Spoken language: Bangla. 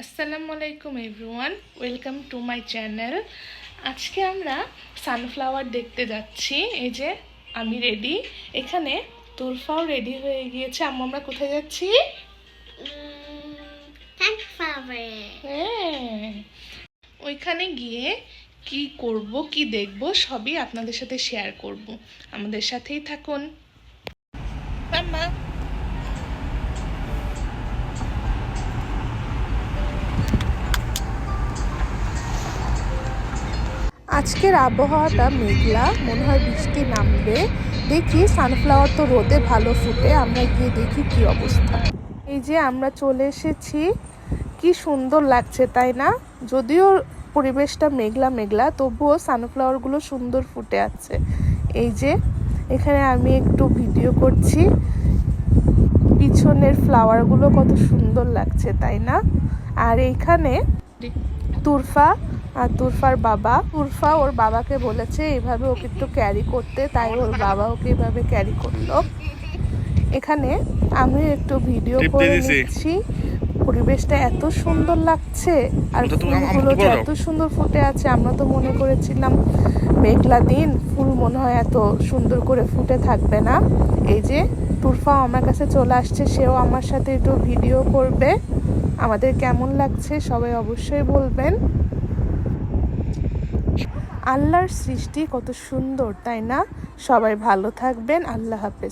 আসসালামু আলাইকুম everyone welcome to my channel. আজকে আমরা সানফ্লাওয়ার দেখতে যাচ্ছি এই যে আমি রেডি। এখানে তুরফাও রেডি হয়ে গিয়েছে। আম্মু আমরা কোথায় যাচ্ছি? হ্যাঁ। ওইখানে গিয়ে কি করব কি দেখব সবই আপনাদের সাথে শেয়ার করব। আমাদের সাথেই থাকুন। আজকের আবহাওয়াটা মেঘলা মনে হয় বৃষ্টি নামবে। দেখি সানফ্লাওয়ার তো রোদে ভালো ফুটে আমরা গিয়ে দেখি কি অবস্থা। এই যে আমরা চলে এসেছি কি সুন্দর লাগছে তাই না? যদিও পরিবেশটা মেঘলা মেঘলা তবুও সানফ্লাওয়ারগুলো সুন্দর ফুটে আছে। এই যে এখানে আমি একটু ভিডিও করছি। পিছনের ফ্লাওয়ারগুলো কত সুন্দর লাগছে তাই না? আর এইখানে তুরফা আর তুরফার বাবা। তুরফা ওর বাবাকে বলেছে এইভাবে ওকে একটু ক্যারি করতে। তাই ওর বাবা ওকে এইভাবে ক্যারি করল। এখানে আমি একটু ভিডিও করে নিচ্ছি। পরিবেশটা এত সুন্দর লাগছে আর ফুলগুলো এত সুন্দর ফুটে আছে আমরা তো মনে করেছিলাম মেঘলা দিন ফুল মনে হয় এত সুন্দর করে ফুটে থাকবে না। এই যে তুরফা আমার কাছে চলে আসছে সেও আমার সাথে একটু ভিডিও করবে। আমাদের কেমন লাগছে সবাই অবশ্যই বলবেন। আল্লাহর সৃষ্টি কত সুন্দর তাই না? সবাই ভালো থাকবেন আল্লাহ হাফেজ।